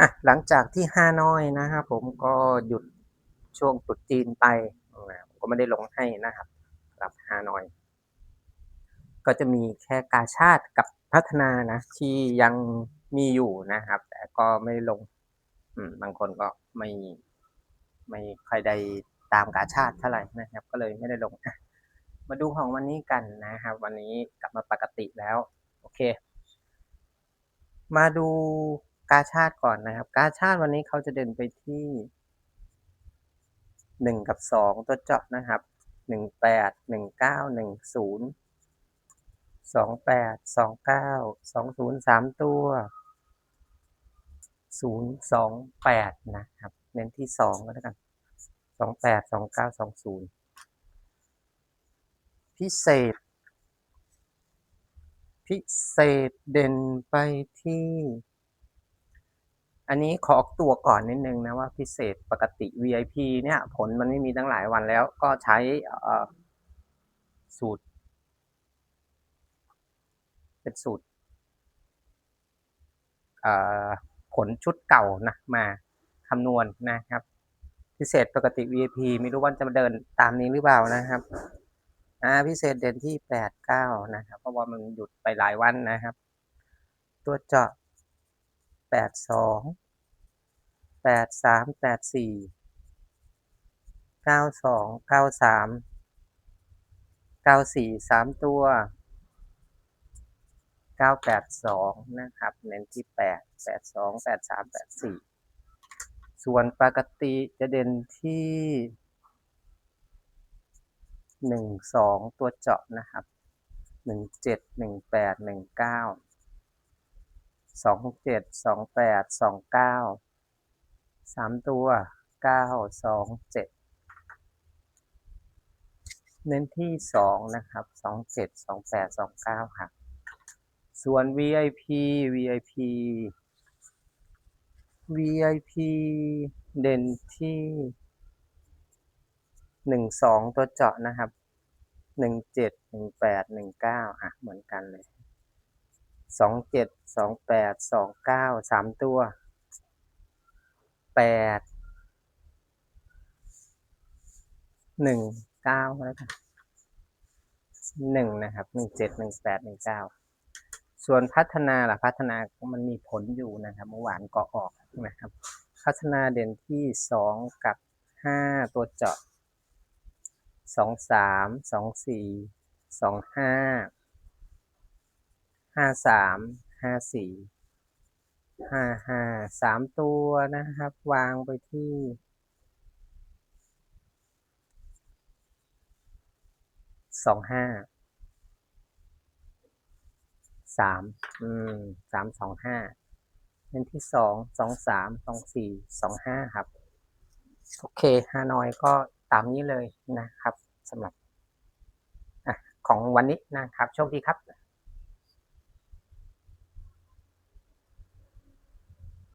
อะหลังจากที่ฮานอยนะครับผมก็หยุดช่วงตรุษจีนไปผมก็ไม่ได้ลงให้นะครับหรับฮานอย ก็จะมีแค่กาชาติกับพัฒนานะ ที่ยังมีอยู่นะครับ แต่ก็ไม่ได้ลงบางคนก็ไม่ไม่ค่อยได้ตามกาชาติเท่าไหร่นะครับ ก็เลยไม่ได้ลงมาดูของวันนี้กันนะครับ วันนี้กลับมาปกติแล้ว โอเค มาดู กาชาติก่อนนะครับ กาชาติวันนี้เขาจะเดินไปที่หนึ่งกับสองตัวเจาะนะครับหนึ่งแปดหนึ่งเก้าหนึ่งศูนย์สองแปดสองเก้าสองศูนย์สามตัวศูนย์สองแปดนะครับ เน้นที่สองก็แล้วกันสองแปดสองเก้าสองศูนย์พิเศษ พิเศษเด่นไปที่ อันนี้ขอออกตัวก่อนนิดนึงนะว่าพิเศษปกติ VIP เนี่ย ผลมันไม่มีตั้งหลายวันแล้วก็ใช้สูตร เป็นสูตรผลชุดเก่านะมาคำนวณนะครับ พิเศษปกติ VIP ไม่รู้ว่าจะมาเดินตามนี้หรือเปล่านะครับอ่าพิเศษเด่นที่แปดเก้านะครับ เพราะว่ามันหยุดไปหลายวันนะครับ ตัวเจาะแปดสอง แปดสามแปดสี่เก้าสองเก้าสามเก้าสี่สามตัวเก้าแปดสองนะครับเน้นที่แปดแปดสองแปดสามแปดสี่ส่วนปกติจะเด่นที่หนึ่งสองตัวเจาะนะครับหนึ่งเจ็ดหนึ่งแปดหนึ่งเก้าสองเจ็ดสองแปดสองเก้า สามตัวเก้าสองเจ็ดเน้นที่สองนะครับสองเจ็ดสองแปดสองเก้าครับส่วน VIP VIP VIP เด่นที่หนึ่งสองตัวเจาะนะครับหนึ่งเจ็ดหนึ่งแปดหนึ่งเก้าอะเหมือนกันเลยสองเจ็ดสองแปดสองเก้าสามตัว ดหนึ่งเก้าแล้วกันหนึ่งนะครับหนึ่งเจ็ดหนึ่งแปดหนึ่งเก้าส่วนพัฒนาล่ะพัฒนามันมีผลอยู่นะครับเมื่อวานก็ออกนะครับ พัฒนาเด่นที่สองกับห้าตัวเจาะสองสามสองสี่สองห้าห้าสามห้าสี่ ห้าห้าสามตัวนะครับ วางไปที่สองห้าสามอืมสามสองห้าเน้นที่สองสองสามสองสี่สองห้าครับ โอเคฮานอยก็ตามนี้เลยนะครับสำหรับอของวันนี้นะครับโชคดีครับ